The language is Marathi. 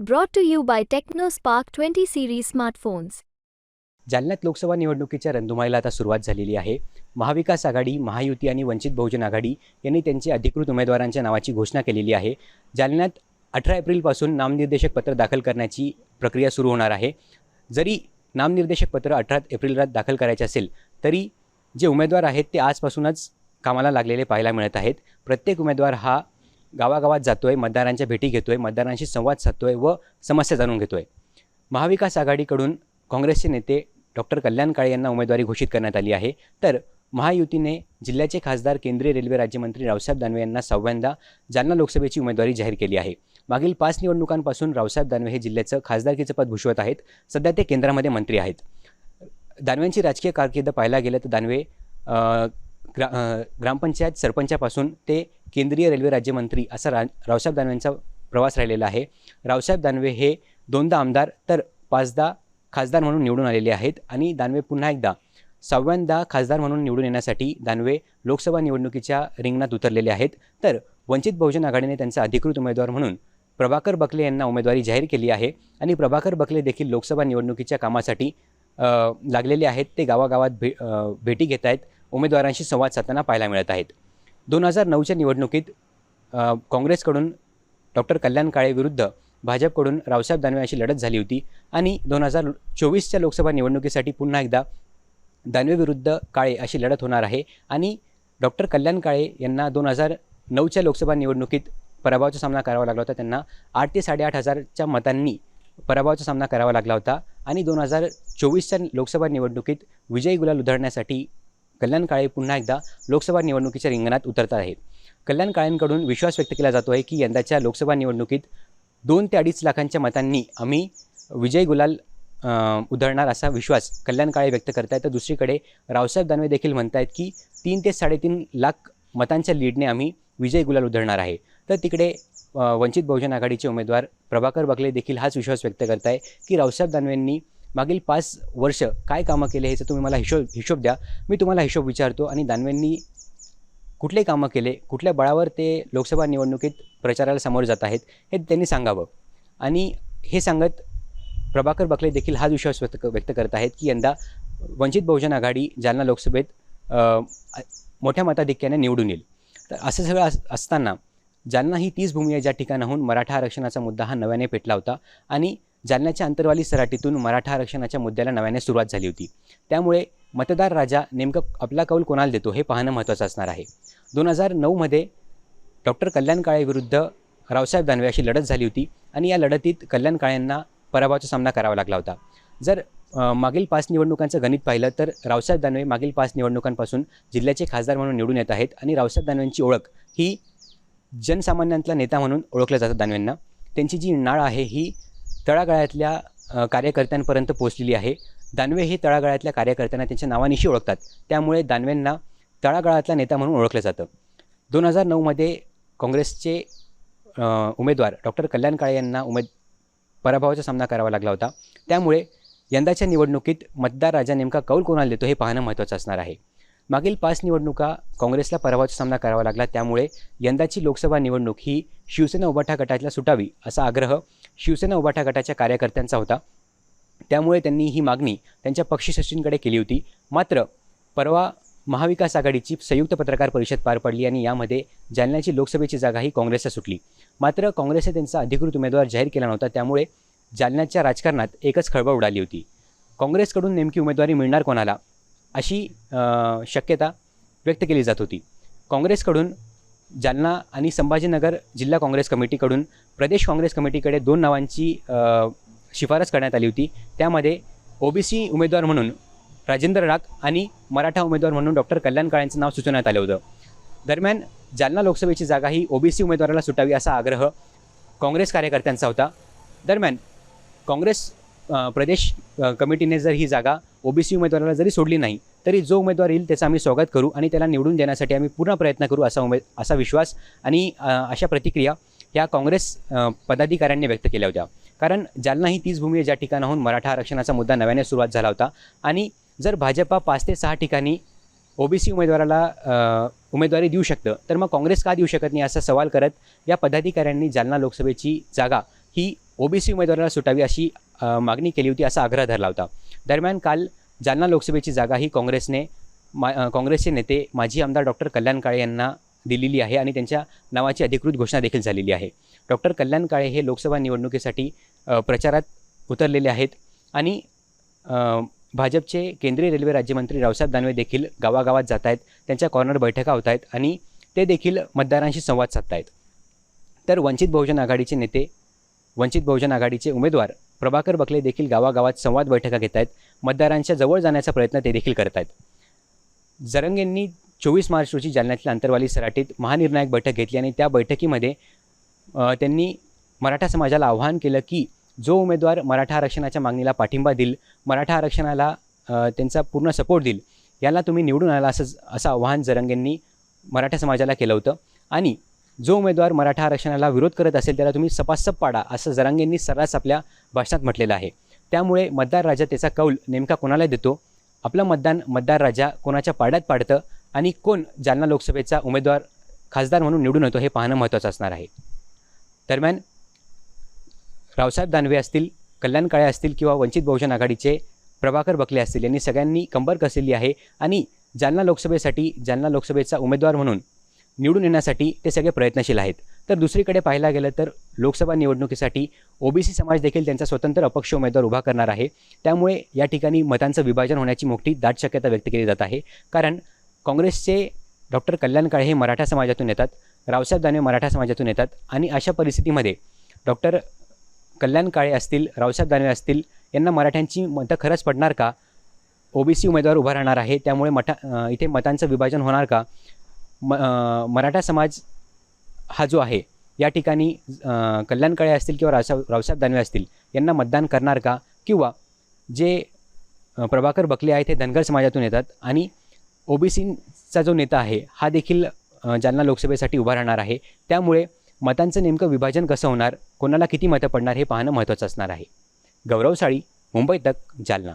Brought to you by by TechnoSpark 20 series smartphones. जालन्यात लोकसभा निवडणुकीच्या रणधुमाईला आता सुरुवात झालेली आहे. महाविकास आघाडी महायुती आणि वंचित बहुजन आघाडी यांनी त्यांची अधिकृत उमेदवारांच्या नावाची घोषणा केलेली आहे. जालन्यात अठरा एप्रिलपासून नामनिर्देशक पत्र दाखल करण्याची प्रक्रिया सुरू होणार आहे. जरी नामनिर्देशक पत्र अठरा एप्रिलला दाखल करायचे असेल तरी जे उमेदवार आहेत ते आजपासूनच कामाला लागलेले पाहायला मिळत आहेत. प्रत्येक उमेदवार हा गावागावात जातो आहे मतदारांच्या भेटी घेतो आहे मतदारांशी संवाद साधतो आहे व समस्या जाणून घेतो आहे महाविकास आघाडीकडून काँग्रेसचे नेते डॉक्टर कल्याण काळे यांना उमेदवारी घोषित करण्यात आली आहे. तर महायुतीने जिल्ह्याचे खासदार केंद्रीय रेल्वे राज्यमंत्री रावसाहेब दानवे यांना सहाव्यांदा जालना लोकसभेची उमेदवारी जाहीर केली आहे. मागील पाच निवडणुकांपासून रावसाहेब दानवे हे जिल्ह्याचं खासदारकीचं पद भूषवत आहेत. सध्या ते केंद्रामध्ये मंत्री आहेत. दानवेंची राजकीय कारकीर्द पाहायला गेलं तर दानवे ग्रा ग्रामपंचायत सरपंचापासून ते केंद्रीय रेल्वे राज्यमंत्री असा रा रावसाहेब दानवेंचा प्रवास राहिलेला आहे. रावसाहेब दानवे हे दोनदा आमदार तर पाचदा खासदार म्हणून निवडून आलेले आहेत आणि दानवे पुन्हा एकदा सहाव्यांदा खासदार म्हणून निवडून येण्यासाठी दानवे लोकसभा निवडणुकीच्या रिंगणात उतरलेले आहेत. तर वंचित बहुजन आघाडीने त्यांचा अधिकृत उमेदवार म्हणून प्रभाकर बकले यांना उमेदवारी जाहीर केली आहे आणि प्रभाकर बकले देखील लोकसभा निवडणुकीच्या कामासाठी लागलेले आहेत. ते गावागावात भे भेटी घेत आहेत. उमेदवारांशी संवाद साधताना पाहायला मिळत आहेत. दोन हजार नऊच्या निवडणुकीत काँग्रेसकडून डॉक्टर कल्याण काळे विरुद्ध भाजपकडून रावसाहेब दानवे अशी लढत झाली होती आणि दोन हजार चोवीसच्या लोकसभा निवडणुकीसाठी पुन्हा एकदा दानवे विरुद्ध काळे अशी लढत होणार आहे आणि डॉक्टर कल्याण काळे यांना दोन हजार नऊच्या लोकसभा निवडणुकीत पराभवाचा सामना करावा लागला होता. त्यांना आठ ते साडेआठ हजारच्या मतांनी पराभवाचा सामना करावा लागला होता आणि दोन हजार चोवीसच्या लोकसभा निवडणुकीत विजयी गुलाल उधळण्यासाठी कल्याण काळे पुन्हा एकदा लोकसभा निवडणुकीच्या रिंगणात उतरत आहे कल्याण काळेंकडून विश्वास व्यक्त केला जातो आहे की यंदाच्या लोकसभा निवडणुकीत दोन ते अडीच लाखांच्या मतांनी आम्ही विजय गुलाल उधळणार असा विश्वास कल्याण काळे व्यक्त करतायत. तर दुसरीकडे रावसाहेब दानवे देखील म्हणतायत की तीन ते साडेतीन लाख मतांच्या लीडने आम्ही विजय गुलाल उधळणार आहे. तर तिकडे वंचित बहुजन आघाडीचे उमेदवार प्रभाकर बकले देखील हाच विश्वास व्यक्त करत आहे की रावसाहेब दानवेंनी मागील पाच वर्ष काय कामं केले ह्याचं तुम्ही मला हिशोब हिशोब द्या. मी तुम्हाला हिशोब विचारतो आणि दानवेंनी कुठले कामं केले कुठल्या बळावर ते लोकसभा निवडणुकीत प्रचाराला समोर जात आहेत हे त्यांनी सांगावं. आणि हे सांगत प्रभाकर बकले देखील हाच विश्वास व्यक्त व्यक्त करत आहेत की यंदा वंचित बहुजन आघाडी जालना लोकसभेत मोठ्या मताधिक्याने निवडून येईल. तर असं सगळं अस असताना जालना ही तीच भूमी आहे ज्या ठिकाणाहून मराठा आरक्षणाचा मुद्दा हा नव्याने पेटला होता आणि जालन्याच्या अंतरवाली सराटीतून मराठा आरक्षणाच्या मुद्द्याला नव्याने सुरुवात झाली होती. त्यामुळे मतदार राजा नेमकं आपला कौल कोणाला देतो हे पाहणं महत्त्वाचं असणार आहे. दोन हजार नऊमध्ये डॉक्टर कल्याण काळे विरुद्ध रावसाहेब दानवे अशी लढत झाली होती आणि या लढतीत कल्याण काळेंना पराभवाचा सामना करावा लागला होता. जर मागील पाच निवडणुकांचं गणित पाहिलं तर रावसाहेब दानवे मागील पाच निवडणुकांपासून जिल्ह्याचे खासदार म्हणून निवडून येत आहेत आणि रावसाहेब दानवेंची ओळख ही जनसामान्यांतला नेता म्हणून ओळखलं जातं दानवेंना. त्यांची जी नाळ आहे ही तळागाळातल्या कार्यकर्त्यांपर्यंत पोहोचलेली आहे. दानवे हे तळागाळातल्या कार्यकर्त्यांना त्यांच्या नावानिशी ओळखतात. त्यामुळे दानवेंना तळागाळातला नेता म्हणून ओळखलं जातं. दोन हजार नऊमध्ये काँग्रेसचे उमेदवार डॉक्टर कल्याण काळे यांना उमेद पराभवाचा सामना करावा लागला होता. त्यामुळे यंदाच्या निवडणुकीत मतदार राजा नेमका कौल कोणाला देतो हे पाहणं महत्त्वाचं असणार आहे. मागील पाच निवडणुका काँग्रेसला पराभवाचा सामना करावा लागला. त्यामुळे यंदाची लोकसभा निवडणूक ही शिवसेना उभाठा गटातला सुटावी असा आग्रह शिवसेना उबाठा गटाच्या कार्यकर्त्यांचा होता. त्यामुळे त्यांनी ही मागणी त्यांच्या पक्षश्रेष्ठींकडे केली होती. मात्र परवा महाविकास आघाडीची संयुक्त पत्रकार परिषद पार पडली आणि यामध्ये जालन्याची लोकसभेची जागा ही काँग्रेसला सुटली. मात्र काँग्रेसने त्यांचा अधिकृत उमेदवार जाहीर केला नव्हता. त्यामुळे जालन्याच्या राजकारणात एकच खळबळ उडाली होती. काँग्रेसकडून नेमकी उमेदवारी मिळणार कोणाला? अशी शक्यता व्यक्त केली जात होती. काँग्रेसकडून जालना आणि संभाजीनगर जिल्हा काँग्रेस कमिटीकडून प्रदेश काँग्रेस कमिटीकडे दोन नावांची शिफारस करण्यात आली होती. त्यामध्ये ओबीसी उमेदवार म्हणून राजेंद्र राग आणि मराठा उमेदवार म्हणून डॉक्टर कल्याण काळेंचं नाव सुचवण्यात आलं होतं. दरम्यान जालना लोकसभेची जागा ही ओबीसी उमेदवाराला सुटावी असा आग्रह काँग्रेस कार्यकर्त्यांचा होता. दरम्यान काँग्रेस प्रदेश कमिटीने जर ही जागा ओबीसी उमेदवाराला जरी सोडली नाही तरी जो उमेदवार येईल त्याचं आम्ही स्वागत करू आणि त्याला निवडून देण्यासाठी आम्ही पूर्ण प्रयत्न करू असा उमेद असा विश्वास आणि अशा प्रतिक्रिया ह्या काँग्रेस पदाधिकाऱ्यांनी व्यक्त केल्या होत्या. कारण जालना ही तीच भूमी आहे ज्या ठिकाणाहून मराठा आरक्षणाचा मुद्दा नव्याने सुरुवात झाला होता आणि जर भाजपा पाच ते सहा ठिकाणी ओबीसी उमेदवाराला उमेदवारी देऊ शकतं तर मग काँग्रेस का देऊ शकत नाही असा सवाल करत या पदाधिकाऱ्यांनी जालना लोकसभेची जागा ही ओबीसी उमेदवाराला सुटावी अशी मागणी केली होती असा आग्रह धरला होता. दरम्यान काल जालना लोकसभेची जागा ही काँग्रेसने मा काँग्रेसचे नेते माजी आमदार डॉक्टर कल्याण काळे यांना दिलेली आहे आणि त्यांच्या नावाची अधिकृत घोषणा देखील झालेली आहे. डॉक्टर कल्याण काळे हे लोकसभा निवडणुकीसाठी प्रचारात उतरलेले आहेत आणि भाजपचे केंद्रीय रेल्वे राज्यमंत्री रावसाहेब दानवे देखील गावागावात जात आहेत त्यांच्या कॉर्नर बैठका होत आहेत आणि ते देखील मतदारांशी संवाद साधत आहेत तर वंचित बहुजन आघाडीचे नेते वंचित बहुजन आघाडीचे उमेदवार प्रभाकर बकले देखील गावागावात संवाद बैठका घेत आहेत. मतदारांच्या जवळ जाण्याचा प्रयत्न ते देखील करत आहेत. जरंगेंनी चोवीस मार्च रोजी जालन्यातील अंतरवाली सराटीत महानिर्णायक बैठक घेतली आणि त्या बैठकीमध्ये त्यांनी मराठा समाजाला आवाहन केलं की जो उमेदवार मराठा आरक्षणाच्या मागणीला पाठिंबा देईल मराठा आरक्षणाला त्यांचा पूर्ण सपोर्ट देईल याला तुम्ही निवडून आला असं असं आवाहन जरंगेंनी मराठा समाजाला केलं होतं. आणि जो उमेदवार मराठा आरक्षणाला विरोध करत असेल त्याला तुम्ही सपासप पाडा असं जरांगेंनी सर्रास आपल्या भाषणात म्हटलेलं आहे. त्यामुळे मतदार राजा त्याचा कौल नेमका कोणाला देतो? आपलं मतदान मतदार राजा कोणाच्या पाड्यात पाडतं? आणि कोण जालना लोकसभेचा उमेदवार खासदार म्हणून निवडून येतो हे पाहणं महत्त्वाचं असणार आहे. दरम्यान रावसाहेब दानवे असतील कल्याण काळे असतील किंवा वंचित बहुजन आघाडीचे प्रभाकर बकले असतील यांनी सगळ्यांनी कंबर कसलेली आहे. आणि जालना लोकसभेसाठी जालना लोकसभेचा उमेदवार म्हणून निवडून येण्यासाठी ते सगळे प्रयत्नशील आहेत. तर दुसरीकडे पाहायला गेलं तर लोकसभा निवडणुकीसाठी ओबीसी समाज देखील त्यांचा स्वतंत्र अपक्ष उमेदवार उभा करणार आहे. त्यामुळे या ठिकाणी मतांचं विभाजन होण्याची मोठी दाट शक्यता व्यक्त केली जात आहे. कारण काँग्रेसचे डॉक्टर कल्याण काळे हे मराठा समाजातून येतात रावसाहेब दानवे मराठा समाजातून येतात आणि अशा परिस्थितीमध्ये डॉक्टर कल्याण काळे असतील रावसाहेब दानवे असतील यांना मराठ्यांची मतं खरंच पडणार का? ओबीसी उमेदवार उभा राहणार आहे त्यामुळे मठा इथे मतांचं विभाजन होणार का? म मराठा समाज हा जो आहे या ठिकाणी कल्याण काळे असतील किंवा रावसाहेब रावसाहेब दानवे असतील यांना मतदान करणार का? किंवा जे प्रभाकर बकले आहेत हे धनगर समाजातून येतात आणि ओबीसीचा जो नेता आहे हा देखील जालना लोकसभेसाठी उभा राहणार आहे. त्यामुळे मतांचं नेमकं विभाजन कसं होणार? कोणाला किती मतं पडणार? हे पाहणं महत्त्वाचं असणार आहे. गौरव साळी मुंबई तक जालना.